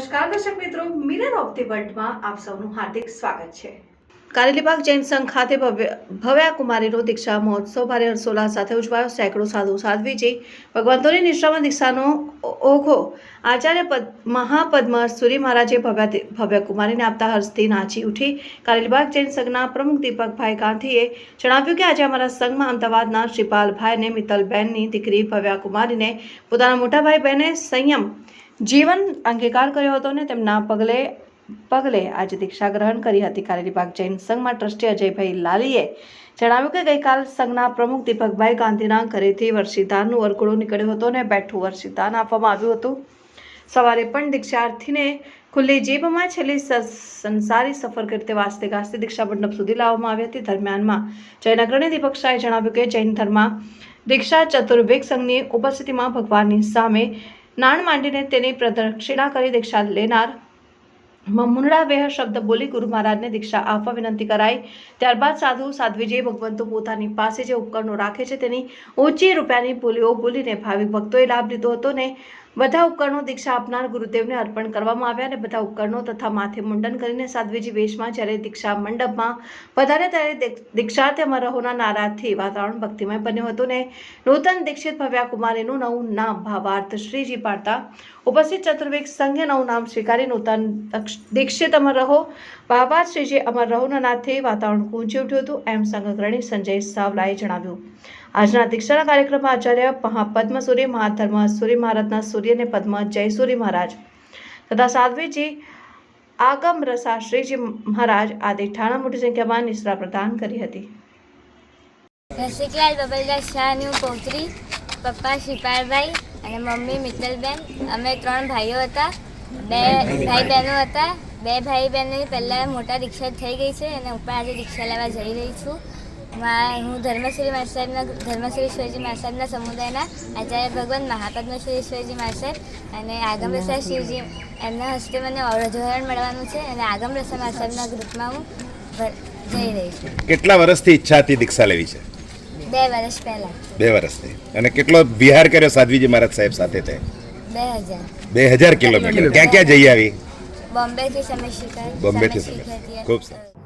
નમસ્કાર, દર્શક મિત્રો. મિરર ઓફ ધી વર્લ્ડમાં આપ સૌનું હાર્દિક સ્વાગત છે. કારેલીબાગ જૈન સંઘ ખાતે ભવ્ય કુમારીનો દીક્ષા મહોત્સવ ભારે હર્ષોલ્લાસ સાથે ઉજવાયો. સેંકડો સાધુ સાધ્વીજી, ભગવંતોની નિષ્ઠામાં દીક્ષાનો ઓઘો આચાર્ય પદ મહાપદ્મ સુરી મહારાજે ભવ્યા ભવ્ય કુમારીને આપતા હર્ષથી નાચી ઉઠી કારેલીબાગ જૈન સંઘના પ્રમુખ દીપકભાઈ ગાંધીએ જણાવ્યું કે આજે અમારા સંઘમાં અમદાવાદના શ્રીપાલભાઈ અને મિત્તલબેનની દીકરી ભવ્યા કુમારીને પોતાના મોટાભાઈ બહેને સંયમ જીવન અંગીકાર કર્યો હતો અને તેમના પગલે પગલે આજે દીક્ષા ગ્રહણ કરી હતી. કારેલીબાગ જૈન સંઘમાં ટ્રસ્ટી અજયભાઈ લાલીએ જણાવ્યું કે ગઈકાલ સંઘના પ્રમુખ દીપકભાઈ ગાંધીના ઘરેથી વર્ષિદાનનું વરઘોડો નીકળ્યો હતો અને બેઠું વર્ષિદાન આપવામાં આવ્યું હતું. સવારે પણ દીક્ષાર્થીને ખુલ્લી જીભમાં છેલ્લી સંસારી સફર કરતે વાસ્તે ગાસ્તે દીક્ષા મંડપ સુધી લાવવામાં આવી હતી. દરમિયાનમાં જૈન અગ્રણી દીપક શાહે જણાવ્યું કે જૈન ધર્મમાં દીક્ષા ચતુર્વેગ સંઘની ઉપસ્થિતિમાં ભગવાનની સામે નાણ માંડીને તેની પ્રદક્ષિણા કરી દીક્ષા લેનાર મમુંડા વેહ શબ્દ બોલી ગુરુ મહારાજને દીક્ષા આપવા વિનંતી કરાઈ. ત્યારબાદ સાધુ સાધ્વીજીએ ભગવંતો પોતાની પાસે જે ઉપકરણો રાખે છે તેની ઊંચી રૂપિયાની બોલીઓ બોલીને ભાવિક ભક્તોએ લાભ લીધો હતો ને બધા ઉપકરણો દીક્ષા આપનાર ગુરુદેવને અર્પણ કરવામાં આવ્યા અને બધા ઉપકરણો તથા માથે મુંડન કરીને સાધ્વીજી વેશમાં જ્યારે દીક્ષા મંડપમાં વધારે ત્યારે દીક્ષ- દીક્ષાર્થે અમર નારાથી વાતાવરણ ભક્તિમય બન્યું હતું ને નૂતન દીક્ષિત ભવ્યા નવું નામ ભાવાર્થ શ્રીજી પાડતા ઉપસ્થિત ચતુર્વેક સંઘે નવું નામ સ્વીકારી નૂતન દીક્ષિત અમર રહો. બાબા શ્રીજી અમર રહોના નાથે વાતાવરણ ગુંજી ઉઠ્યું હતું એમ સંઘગ્રણી સંજય સાવલાએ જણાવ્યું. આજના દીક્ષાના કાર્યક્રમમાં આચાર્ય મહાપદ્મસૂરી, મહાધર્મસૂરી મહારાજના સૂર્ય અને પદ્મ જયસૂરી મહારાજ. તથા સાધ્વીજી આગમ રસા શ્રીજી મહારાજ આદિ ઠાણા મોટી સંખ્યામાં નિશ્રા પ્રદાન કરી હતી. રસિકલાલ બબલદાસ શાહની હું પપ્પા શ્રીપાલભાઈ અને મમ્મી મિત્તલબેન. અમે ત્રણ ભાઈઓ હતા. બે ભાઈ બહેનો હતા. બે ભાઈ બહેનની પહેલાં મોટા રિક્ષા થઈ ગઈ છે અને ઉપર આજે રિક્ષા લેવા જઈ રહી છું. હું ધર્મશ્રી મા ધર્મશ્રી શિવજી મા સમુદાયના આચાર્ય ભગવાન મહાપદ્મશ્રી શિવજી મા અને આગમ રસા શિવજી એમના હસ્તે મને અવરોધોરણ મળવાનું છે અને આગમ રસા મા ગ્રુપમાં હું જઈ રહી છું. કેટલા વર્ષથી ઈચ્છા હતી દીક્ષા લેવી છે? બે વર્ષ પહેલાં. બે વર્ષથી. અને કેટલો વિહાર કર્યો સાધ્વીજી મહારાજ સાહેબ સાથે તે? બે હજાર. બે હજાર કિલોમીટર. ક્યાં ક્યાં જઈ આવી? બોમ્બેથી સમય શિખર બોમ્બે થી સમય. ખૂબ સરસ.